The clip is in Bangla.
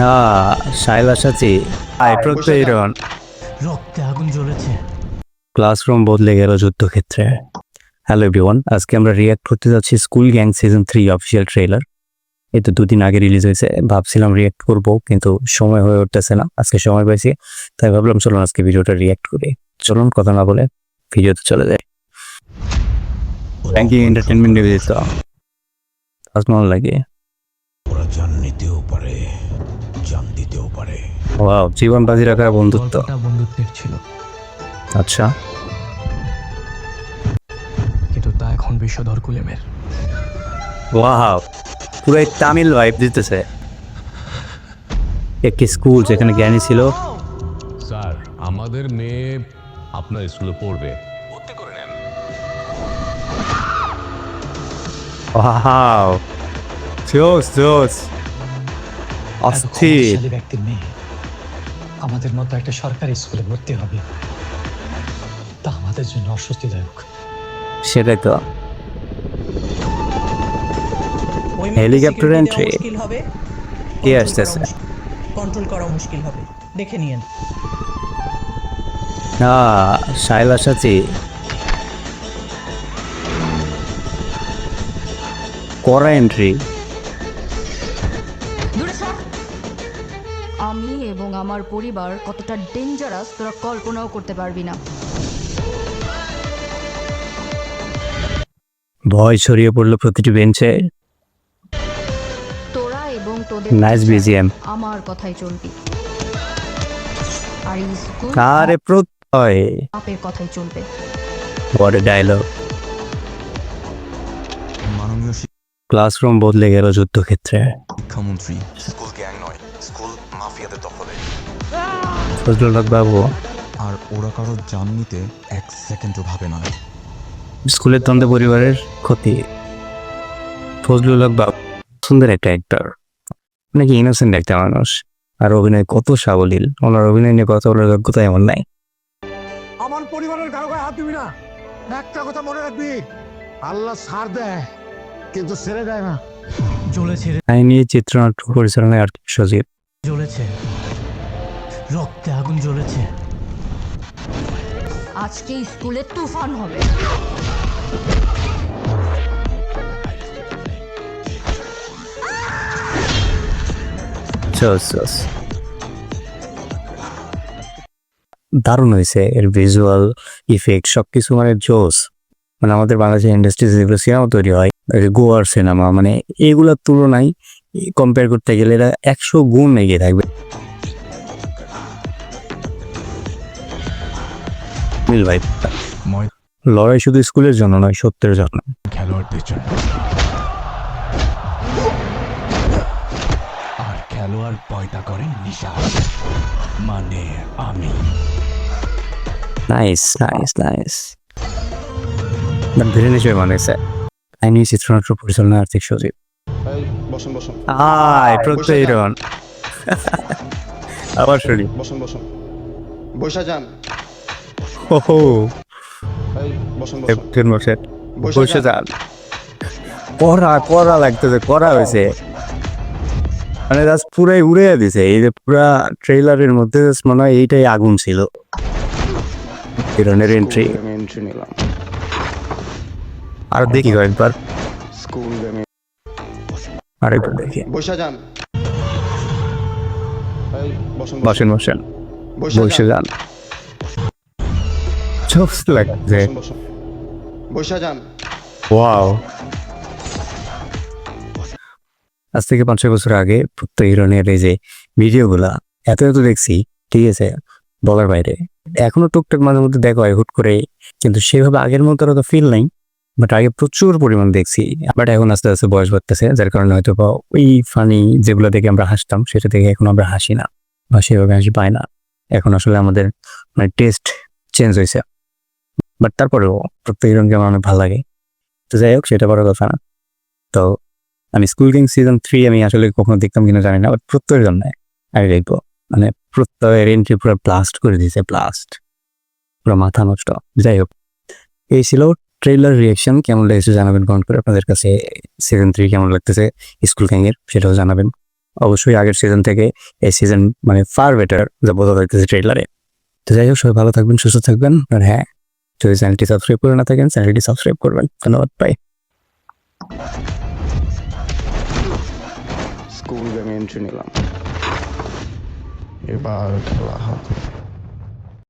হ্যাঁ সাইলা সাচি আই প্রত্যয়ন রক্তে আগুন জ্বলেছে। ক্লাসরুম বদলে গেল যুদ্ধক্ষেত্রে। হ্যালো এভরিওয়ান আজকে আমরা রিয়াক্ট করতে যাচ্ছি school gang season three official trailer এই তো দুদিন আগে রিলিজ হয়েছে। ভাবছিলাম রিয়াক্ট করব কিন্তু সময় হয়ে উঠতেছে না। আজকে সময় পাইছি তাই ভাবলাম চলুন আজকে ভিডিওটা রিয়াক্ট করি। চলুন কথা না বলে ভিডিওতে চলে যায় ব্যাংকিং এন্টারটেনমেন্ট নিবেদিত। আসমান লাগে। পারে। ওয়াও জীবন বাজি রাখার বন্ধুত্ব। গল্পটা বন্ধুত্বের ছিল। আচ্ছা। কিন্তু তা এখন বিষধর কুলেমের। ওয়াও পুরো তামিল ভাইব দিতেছে। একটি স্কুল যেখানে জ্ঞানী ছিল। স্যার আমাদের মেয়ে আপনার স্কুলে পড়বে। ভর্তি করে নেন। ওয়াও জোস জোস। অস্থির। ব্যক্তির মেয়ে। আমাদের মতো একটা সরকারি স্কুলে ভর্তি হবে। তা আমাদের জন্য অস্বস্তিদায়ক। সেটাই তো। হেলিকপ্টার এন্ট্রি হবে। কে আসতেছে? কন্ট্রোল করা মুশকিল হবে। দেখে নিয়েন। না সাইলা সাচি করা এন্ট্রি আমি এবং আমার পরিবার কতটা ডেঞ্জারাস তোরা কল্পনাও করতে পারবি না। ভয় ছড়িয়ে পড়ল প্রতিটি বেঞ্চে। তোরা এবং তোদের টিচার BGM আমার কথাই চলবি। আর এই স্কুল আরে প্রত্যয় বাপের কথাই চলবে। বড় ডায়লগ ক্লাসরুম বদলে গেল যুদ্ধক্ষেত্রে। শিক্ষামন্ত্রী স্কুল গ্যাং নয় স্কুল মাফিয়াদের দখলে। ফজলুল হক বাবু। আর ওরা কারও জান নিতে এক সেকেন্ডও ভাবে না। স্কুলের দ্বন্দ্বে পরিবারের ক্ষতি। ফজলুল হক বাবু সুন্দর একটা অ্যাক্টর নাকি ইনোসেন্ট একটা মানুষ। আর অভিনয় কত সাবলীল। ওনার অভিনয় নিয়ে কথা বলার যোগ্যতা এমন নাই। আমার পরিবারের কারও গায়ে হাত দিবি না। একটা কথা মনে রাখবি। আল্লাহ সার দেয় কিন্তু ছেড়ে দেয় না। জ্বলেছে। কাহিনী চিত্রনাট্য পরিচালনায় আর সজীব। জ্বলেছে। রক্তে আগুন জ্বলেছে। আজকে স্কুলে তুফান হবে। দারুণ হয়েছে এর ভিজুয়াল ইফেক্ট সবকিছু মানে জোস মানে আমাদের বাংলাদেশের ইন্ডাস্ট্রিতে যেগুলো সিনেমা তৈরি হয়। গোয়ার সিনেমা মানে এগুলোর তুলনায় কম্পেয়ার করতে গেলে এরা একশো গুণ এগিয়ে থাকবে। মিল ভাই লড়াই শুধু স্কুলের জন্য নয় সত্যের জন্য। খেলোয়াড়দের জন্য। আর খেলোয়াড় পয়দা করে নিশা। মানে আমি। নাইস নাইস নাইস ভিলেন হিসেবে বানিয়েছে। আইনি চিত্রনাট্য পরিচালনা আর্থিক সচিব। প্রত্যয়ন আবার শুনি। বসুন বসুন। যান। ওহো বসুন বসে বসে যান। করা করা লাগতেছে করা হয়েছে মানে জাস্ট পুরাই উড়ে দিছে। এই যে পুরা ট্রেলারের মধ্যে মনে হয় এইটাই আগুন ছিল। হিরনের এন্ট্রি এন্ট্রি নিলাম। আর দেখি গেমে আরেকবার দেখি। বৈশা যান। বসেন বসেন। বসে যান। লাগছে। বসুন যান। ওয়াও। আজ থেকে পাঁচ ছয় বছর আগে প্রত্যেক হিরোনের এই যে ভিডিওগুলা এত এত দেখছি ঠিক আছে বলার বাইরে। এখনও টুকটাক মাঝে মধ্যে দেখা হয় হুট করে কিন্তু সেভাবে আগের মতো ফিল নাই। বাট আগে প্রচুর পরিমাণ দেখছি বাট এখন আস্তে আস্তে বয়স বাড়তেছে, যার কারণে হয়তো বা ওই ফানি যেগুলো দেখে আমরা হাসতাম, সেটা দেখে এখন আমরা হাসি না, বা সেভাবে হাসি পাই না। এখন আসলে আমাদের মানে টেস্ট চেঞ্জ হয়েছে। বাট তারপরেও প্রত্যেক হিরোনকে আমার অনেক ভালো লাগে। তো যাই হোক, সেটা বড় কথা না। তো আমি স্কুল গেম সিজন থ্রি আমি আসলে কখনো দেখতাম কিনা জানি না বাট প্রত্যয়ের জন্য আমি দেখব। মানে প্রত্যয়ের এন্ট্রি পুরো ব্লাস্ট করে দিয়েছে ব্লাস্ট পুরো মাথা নষ্ট। যাই হোক, এই ছিল ট্রেলার রিয়াকশন কেমন লেগেছে জানাবেন কমেন্ট করে আপনাদের কাছে। সিজন থ্রি কেমন লাগতেছে স্কুল গ্যাংয়ের সেটাও জানাবেন। অবশ্যই আগের সিজন থেকে এই সিজন মানে ফার বেটার যা বোঝা যাইতেছে ট্রেলারে তো যাই হোক, সবাই ভালো থাকবেন, সুস্থ থাকবেন। আর হ্যাঁ যদি চ্যানেলটি সাবস্ক্রাইব করে না থাকেন চ্যানেলটি সাবস্ক্রাইব করবেন। ধন্যবাদ বাই স্কুল গেমে এন্ট্রি নিলাম। এবার খেলা হবে।